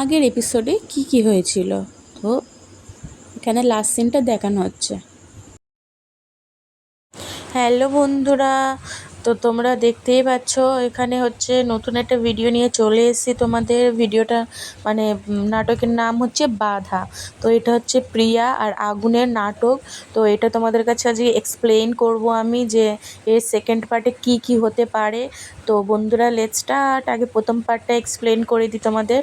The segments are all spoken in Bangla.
আগের এপিসোডে কি কি হয়েছিল? তো এখানে লাস্ট সিনটা দেখানো হচ্ছে। হ্যালো বন্ধুরা, তো তোমরা দেখতেই পাচ্ছ, এখানে হচ্ছে নতুন একটা ভিডিও নিয়ে চলে এসেছি তোমাদের। ভিডিওটা মানে নাটকের নাম হচ্ছে বাধা। তো এটা হচ্ছে প্রিয়া আর আগুনের নাটক। তো এটা তোমাদের কাছে আজকে এক্সপ্লেন করব আমি যে এর সেকেন্ড পার্টে কি কি হতে পারে। তো বন্ধুরা লেট স্টার্ট আগে প্রথম পার্টটা এক্সপ্লেন করে দিই তোমাদের।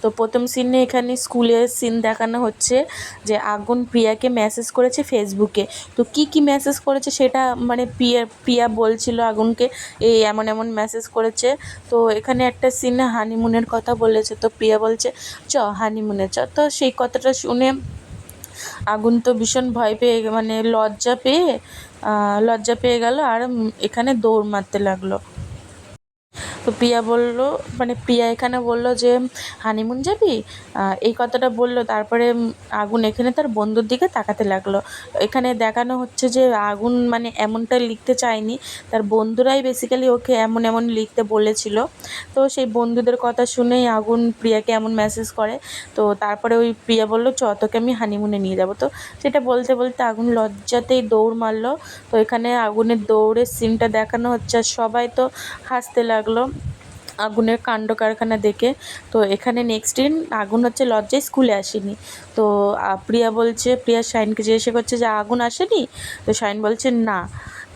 তো প্রথম সিনে এখানে স্কুলের সিন দেখানো হচ্ছে যে আগুন প্রিয়াকে মেসেজ করেছে ফেসবুকে তো কি কি মেসেজ করেছে সেটা মানে প্রিয়া প্রিয়া বলছিল আগুনকে এই এমন এমন মেসেজ করেছে। তো এখানে একটা সিনে হানিমুনের কথা বলেছে, তো প্রিয়া বলছে, চ হানিমুনে চ। তো সেই কথাটা শুনে আগুন তো ভীষণ ভয় পেয়ে মানে লজ্জা পেয়ে লজ্জা পেয়ে গেল আর এখানে দৌড় মারতে লাগল। তো প্রিয়া বলল মানে প্রিয়া এখানে বলল যে হানিমুন যাবি? এই কথাটা বলল। তারপরে আগুন এখানে তার বন্ধুর দিকে তাকাতে লাগল। এখানে দেখানো হচ্ছে যে, আগুন মানে এমনটা লিখতে চায়নি। তার বন্ধুরাই বেসিক্যালি ওকে এমন এমন লিখতে বলেছিল। তো সেই বন্ধুদের কথা শুনেই আগুন প্রিয়াকে এমন মেসেজ করে। তো তারপরে ওই প্রিয়া বলল, চ, তোকে আমি হানিমুনে নিয়ে যাব। তো সেটা বলতে বলতে আগুন লজ্জাতেই দৌড় মারলো। তো এখানে আগুনের দৌড়ের সিনটা দেখানো হচ্ছে আর সবাই তো হাসতে লাগল। আগুনের কাণ্ড কারখানা দেখে। তো এখানে নেক্সট দিন আগুন হচ্ছে লজ্জায় স্কুলে আসেনি। তো প্রিয়া বলছে, প্রিয়া শাইনকে জিজ্ঞাসা করছে যে আগুন আসেনি? তো শাইন বলছে, না।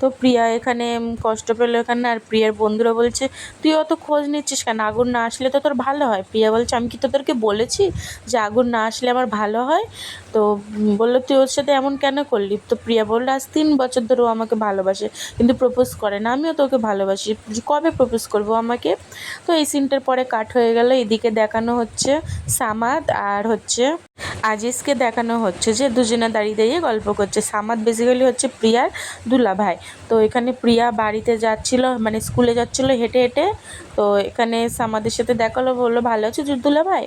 তো প্রিয়া এখানে কষ্ট পেল এখানে আর প্রিয়ার বন্ধুরা বলছে, তুই অত খোঁজ নিচ্ছিস কেন? আগুন না আসলে তো তোর ভালো হয়। প্রিয়া বলছে, আমি কি তোদেরকে বলেছি যে আগুন না আসলে আমার ভালো হয়? তো বলল, তুই ওর সাথে এমন কেন করলি? তো প্রিয়া বলল, আজ তিন বছর ধরে ও আমাকে ভালোবাসে, কিন্তু প্রপোজ করে না। আমিও তোকে ভালোবাসি। কবে প্রপোজ করব আমাকে? তো এই সিনটার পরে কাট হয়ে গেল। এদিকে দেখানো হচ্ছে সামাদ আর হচ্ছে আজিজকে দেখানো হচ্ছে যে দুজনে দাঁড়িয়ে দাঁড়িয়ে গল্প করছে। সামাদ বেসিক্যালি হচ্ছে প্রিয়ার দুলা ভাই তো এখানে প্রিয়া বাড়িতে যাচ্ছিল মানে স্কুলে যাচ্ছিল হেঁটে হেঁটে। তো এখানে সামাদের সাথে দেখাল বলল, ভালো আছো দুলা ভাই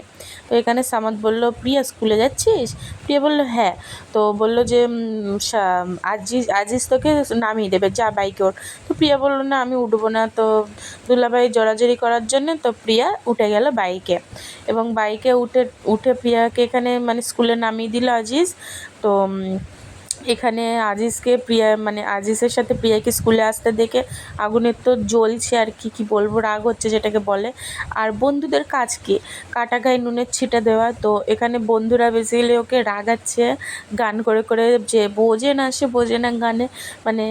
তো এখানে সামাদ বলল, প্রিয়া, স্কুলে যাচ্ছিস? প্রিয়া বলল হ্যাঁ। তো বলল যে আজিজ আজিজ তোকে নামিয়ে দেবে, যা বাইকে ওঠ তো প্রিয়া বলল, না, আমি উঠবো না। তো দুলাভাই জোরাজুরি করার জন্য তো প্রিয়া উঠে গেল বাইকে। এবং বাইকে উঠে উঠে প্রিয়াকে এখানে মানে স্কুলে নামিয়ে দিল আজিজ। তো এখানে আজিজকে প্রিয়া মানে আজিজের সাথে প্রিয়াকে স্কুলে আসতে দেখে আগুনের তো জ্বলছে আর কি কি বলব, রাগ হচ্ছে যেটাকে বলে। আর বন্ধুদের কাজ কি? কাটা গায়ে নুনের ছিটা দেওয়া। তো, এখানে বন্ধুরা বেসিক্যালি ওকে রাগাচ্ছে, গান করে করে যে বোঝে না, সে বোঝে না গানে মানে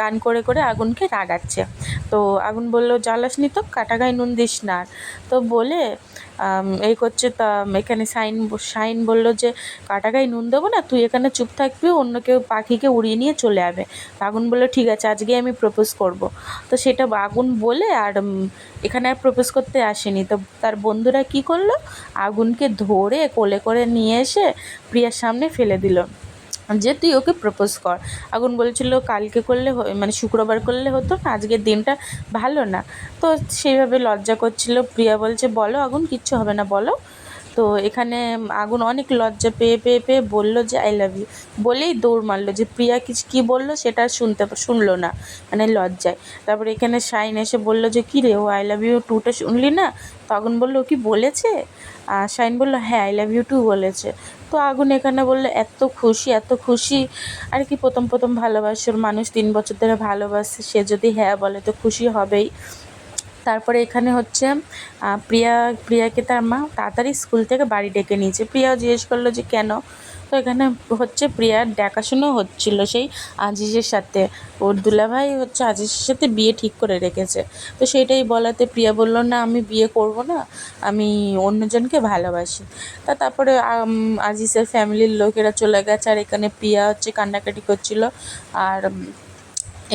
গান করে করে আগুনকে রাগাচ্ছে। তো, আগুন বলল, জ্বালাসনি তো, কাটা গায়ে নুন দিস না। তো বলে এই করছে তা, এখানে সাইন সাইন বলল যে কাটাকাই নুন দেবো না, তুই এখানে চুপ থাকবি, অন্য কেউ পাখিকে উড়িয়ে নিয়ে চলে যাবে আগুন বলল, ঠিক আছে আজকে আমি প্রপোজ করব। তো সেটা আগুন বলে আর এখানে আর প্রপোজ করতে আসেনি। তো তার বন্ধুরা কি করল? আগুনকে ধরে কোলে করে নিয়ে এসে প্রিয়ার সামনে ফেলে দিল। যে তুই ওকে প্রপোজ কর। আগুন বলছিল কালকে করলে মানে শুক্রবার করলে হতো না আজকের দিনটা ভালো না। তো সেইভাবে লজ্জা করছিল। প্রিয়া বলছে, বলো আগুন, কিচ্ছু হবে না, বলো। তো এখানে আগুন অনেক লজ্জা পেয়ে পেয়ে পেয়ে বলল যে আই লাভ ইউ বলেই দৌড় মারলো যে, প্রিয়া কিছু কী বলল সেটা শুনতে শুনলো না। মানে লজ্জায়। তারপরে এখানে শাইন এসে বলল যে, কী রে, ও আই লাভ ইউ টুটা শুনলি না? তো আগুন বলল কি বলেছে? আর শাইন বলল হ্যাঁ আই লাভ ইউ টু বলেছে। তো আগুন এখানে বললে? এত খুশি এত খুশি। আর কি প্রথম প্রথম ভালোবাসার মানুষ তিন বছর ধরে ভালোবাসে, সে যদি হ্যাঁ বলে তো খুশি হবেই। তারপরে এখানে হচ্ছে প্রিয়া, প্রিয়াকে তার মা তাড়াতাড়ি স্কুল থেকে বাড়ি ডেকে নিয়েছে। প্রিয়াও জিজ্ঞেস করল যে কেন? তো এখানে হচ্ছে প্রিয়ার দেখাশুনো হচ্ছিল সেই আজিজের সাথে। ওর দুলাভাই হচ্ছে আজিজের সাথে বিয়ে ঠিক করে রেখেছে। তো সেটাই বলাতে প্রিয়া বলল, না, আমি বিয়ে করব না, আমি অন্যজনকে ভালোবাসি। তা তারপরে আজিজের ফ্যামিলির লোকেরা চলে গেছে। আর এখানে প্রিয়া হচ্ছে কান্নাকাটি করছিল। আর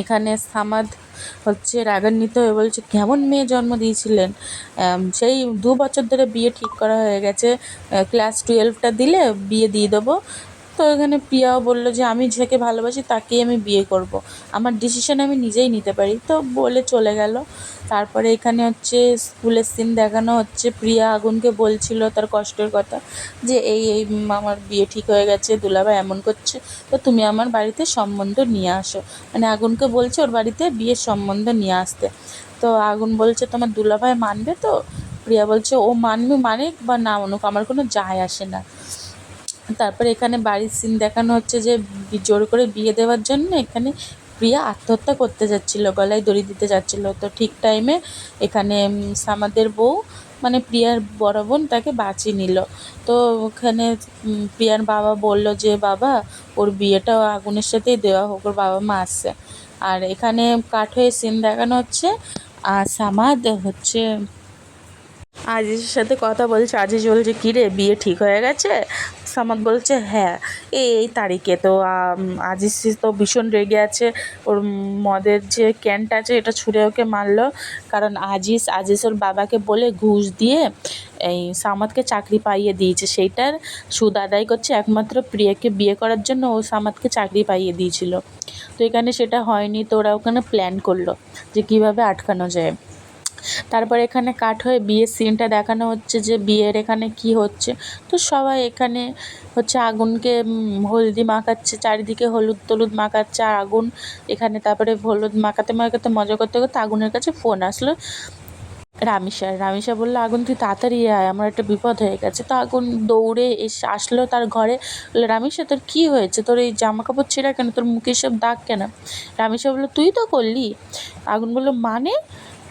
এখানে সামাদ হচ্ছে রাগান্বিত হয়ে বলছে, কেমন মেয়ে জন্ম দিয়েছিলেন? সেই দু বছর ধরে বিয়ে ঠিক করা হয়ে গেছে। ক্লাস টুয়েলভটা দিলে বিয়ে দিয়ে দেবো। তো এখানে প্রিয়াও বলল যে, আমি যাকে ভালোবাসি তাকেই আমি বিয়ে করব। আমার ডিসিশন আমি নিজেই নিতে পারি। তো বলে চলে গেল। তারপরে এখানে হচ্ছে স্কুলের সিন দেখানো হচ্ছে। প্রিয়া আগুনকে বলছিল তার কষ্টের কথা যে, এই এই আমার বিয়ে ঠিক হয়ে গেছে দুলাভাই এমন করছে। তো তুমি আমার বাড়িতে সম্বন্ধ নিয়ে আসো। মানে আগুনকে বলছে ওর বাড়িতে বিয়ের সম্বন্ধ নিয়ে আসতে। তো আগুন বলছে, তোমার দুলাভাই মানবে তো? প্রিয়া বলছে, ও মানবে মানে বা না মানুক, আমার কোনো যায় আসে না। তারপরে এখানে বাড়ির সিন দেখানো হচ্ছে যে জোর করে বিয়ে দেওয়ার জন্য এখানে প্রিয়া আত্মহত্যা করতে যাচ্ছিল, গলায় দড়ি দিতে যাচ্ছিল। তো ঠিক টাইমে এখানে সামাদের বউ মানে প্রিয়ার বড় বোন তাকে বাঁচিয়ে নিল। তো ওখানে প্রিয়ার বাবা বলল যে, বাবা, ওর বিয়েটা আগুনের সাথেই দেওয়া হোক, ওর বাবা মা আসছে আর এখানে কাঠ হয়ে সিন দেখানো হচ্ছে, আর সামাদ হচ্ছে, আজিজের সাথে কথা বলছে, আজিজ বলছে কী রে বিয়ে ঠিক হয়ে গেছে? সামাদ বলছে হ্যাঁ এই তারিখে। তো আজিজ তো ভীষণ রেগে আছে। ওর মদের যে ক্যানটা আছে, এটা ছুঁড়ে ওকে মারলো। কারণ আজিজ আজিজ ওর বাবাকে বলে ঘুষ দিয়ে এই সামাদকে চাকরি পাইয়ে দিয়েছে। সেইটার সুদ আদায় করছে একমাত্র প্রিয়াকে বিয়ে করার জন্য। ও সামাদকে চাকরি পাইয়ে দিয়েছিল। তো এখানে সেটা হয়নি। তো ওরা ওখানে প্ল্যান করল যে কীভাবে আটকানো যায়। তারপর এখানে কাট হয়ে বিয়ের সিনটা দেখানো হচ্ছে যে বিয়ের এখানে কি হচ্ছে। তো সবাই এখানে হচ্ছে আগুনকে হলদি মাখাচ্ছে, চারিদিকে হলুদ টলুদ মাখাচ্ছে, আর আগুন এখানে তারপরে হলুদ মাখাতে মাখাতে মজা করতে করতে আগুনের কাছে ফোন আসলো। রামিসার রামিসা বলল, আগুন তুই তাড়াতাড়ি আয়, আমার একটা বিপদ হয়ে গেছে। তো আগুন দৌড়ে এসে, আসলো তার ঘরে। বলল রামিসা তোর কী হয়েছে? তোর এই জামা কাপড় ছেঁড়া কেন? তোর মুখে সব দাগ কেন? রামিসা বলল, তুই তো করলি। আগুন বলল মানে?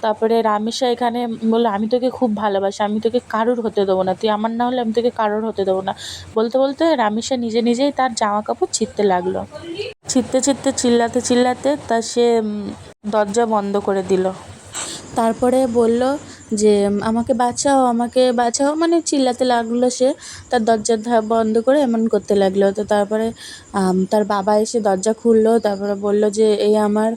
তারপরে রামিসা এখানে বলল, আমি তোকে খুব ভালোবাসি, আমি তোকে কারোর হতে দেবো না। তুই আমার না হলে আমি তোকে কারোর হতে দেবো না। বলতে বলতে রামিসা নিজে নিজেই তার জামা কাপড় ছিঁড়তে লাগল। ছিঁড়তে ছিঁড়তে, চিল্লাতে চিল্লাতে তা সে দরজা বন্ধ করে দিল। তারপরে বলল যে, আমাকে বাঁচাও আমাকে বাঁচাও। মানে চিল্লাতে লাগল সে, তার দরজা বন্ধ করে এমন করতে লাগল। তো তারপরে তার বাবা এসে দরজা খুললো, তারপরে বলল যে, এই আমার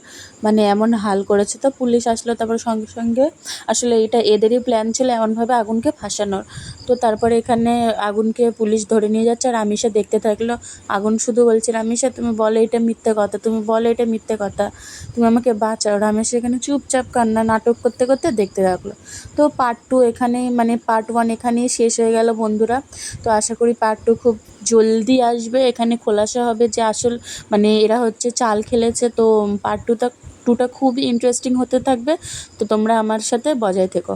মানে এমন হাল করেছে তো পুলিশ আসলো, তারপর সঙ্গে সঙ্গে আসলে এটা এদেরই প্ল্যান ছিল এমনভাবে আগুনকে ফাঁসানোর। তো তারপরে এখানে আগুনকে পুলিশ ধরে নিয়ে যাচ্ছে আর রামিসা দেখতে থাকল, আগুন শুধু বলছে রামিসা তুমি বলো এটা মিথ্যে কথা, তুমি বলো এটা মিথ্যে কথা, তুমি আমাকে বাঁচাও। রামেশ এখানে চুপচাপ কান্না, নাটক করতে করতে দেখতে থাকল। তো পার্ট টু এখানেই মানে পার্ট ওয়ান এখানেই শেষ হয়ে গেল বন্ধুরা। তো আশা করি পার্ট টু খুব জলদি আসবে। এখানে খোলাসা হবে যে আসল মানে এরা হচ্ছে চাল খেলেছে, তো পার্ট টুটা টুটা খুবই ইন্টারেস্টিং হতে থাকবে। তো তোমরা আমার সাথে বজায় থেকো।